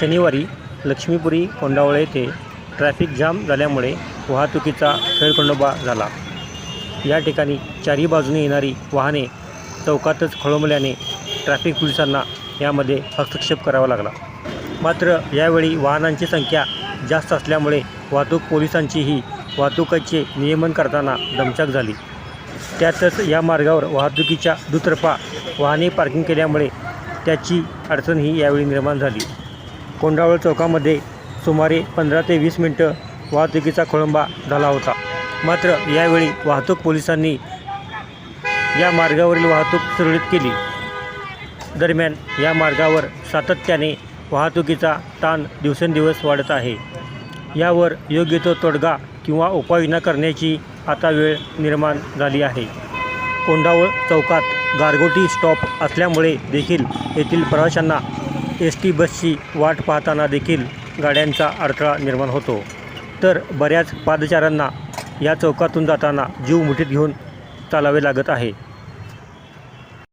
शनिवारी लक्ष्मीपुरी कोंडावळे येथे traffic jam झाल्यामुळे वाहतुकीचा खेळखंडोबा झाला. या ठिकाणी चारही बाजूने येणारी वाहने चौकातच खोळंबल्याने ट्रॅफिक पोलिसांना यामध्ये हस्तक्षेप करावा लागला. मात्र यावेळी वाहनांची संख्या जास्त असल्यामुळे वाहतूक पोलिसांचीही वाहतुकीचे नियमन करताना दमछाक झाली. त्यातच या मार्गावर वाहतुकीच्या दुतर्फा वाहने पार्किंग केल्यामुळे त्याची अडचणही यावेळी निर्माण झाली. कोंडावळ चौकामध्ये सुमारे पंधरा ते वीस मिनटं वाहतुकीचा खोळंबा झाला होता. मात्र यावेळी वाहतूक पोलिसांनी या मार्गावरील वाहतूक सुरळीत केली. दरम्यान या मार्गावर सातत्याने वाहतुकीचा ताण दिवसेंदिवस वाढत आहे. यावर योग्य तो तोडगा किंवा उपाययोजना करण्याची आता वेळ निर्माण झाली आहे. कोंडावळ चौकात गारगोटी स्टॉप असल्यामुळे देखील येथील प्रवाशांना एस टी बसची वाट पाहताना देखील गाड्यांचा अडथळा निर्माण होतो. तर बऱ्याच पादचाऱ्यांना या चौकातून जाताना जीव मुठीत घेऊन चालावे लागत आहे.